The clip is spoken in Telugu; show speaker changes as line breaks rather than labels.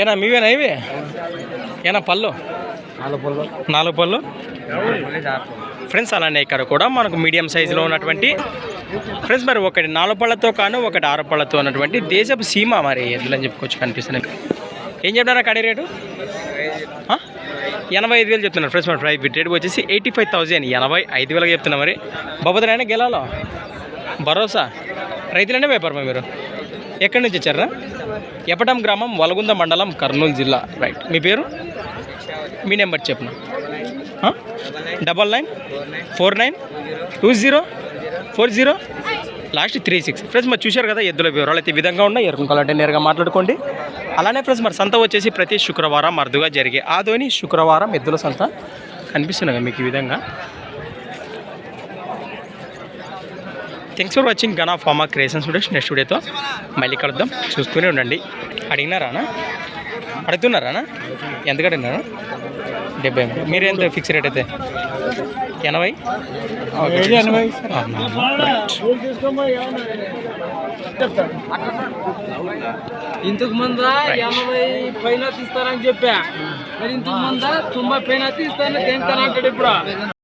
ఏనా మీవేనా ఇవి? ఏనా పళ్ళు?
నాలుగు పళ్ళు.
నాలుగు పళ్ళు? ఫ్రెండ్స్ అలానే ఇక్కడ కూడా మనకు మీడియం సైజులో ఉన్నటువంటి ఫ్రెండ్స్ మరి ఒకటి నాలుగు పళ్ళతో కాను ఒకటి ఆరు పళ్ళతో ఉన్నటువంటి దేశపు సీమ మరి ఎద్దులని చెప్పుకోవచ్చు కనిపిస్తున్నాయి ఏం చెప్పినారా కడి రేటు? ఎనభై ఐదు వేలు చెప్తున్నారు ఫ్రెండ్స్ మన ఫ్రై రేట్ వచ్చేసి ఎయిటీ ఫైవ్ థౌజండ్. ఎనభై ఐదు వేలకు చెప్తున్నా మరి. బాబోదరైనా గెలాలో? భరోసా? రైతులనే వ్యాపారమా మీరు? ఎక్కడి నుంచి వచ్చారా? ఎపటం గ్రామం వలగుంద మండలం కర్నూలు జిల్లా. రైట్. మీ పేరు? మీ నెంబర్ చెప్పను? Double nine four nine two zero four zero. Last three six. Friends మరి చూశారు కదా ఎద్దుల వివరాలు అయితే ఈ విధంగా ఉన్నాయి. ఎరుకుని నేరుగా మాట్లాడుకోండి. అలానే ఫ్రెండ్స్ మరి సంత వచ్చేసి ప్రతి శుక్రవారం అరుదుగా జరిగే ఆదోని శుక్రవారం ఎద్దుల సంత కనిపిస్తున్నాయి కదా మీకు ఈ విధంగా. Thanks for watching Gana pharma creation students next వీడియోతో మళ్ళీ కలుద్దాం. చూస్తూనే ఉండండి. అడిగినారానా? అడుగుతున్నారానా? ఎంత అడిగినారు? డెబ్బై మీరు ఎంత ఫిక్స్ రేట్ అయితే? ఎనభై.
ఇంతకు ముందు ఎనభై పైన తీస్తానని చెప్పా. మరి ఇంతకు ముందు తొంభై పైన తీస్తాను తింటానంటాడు ఇప్పుడు?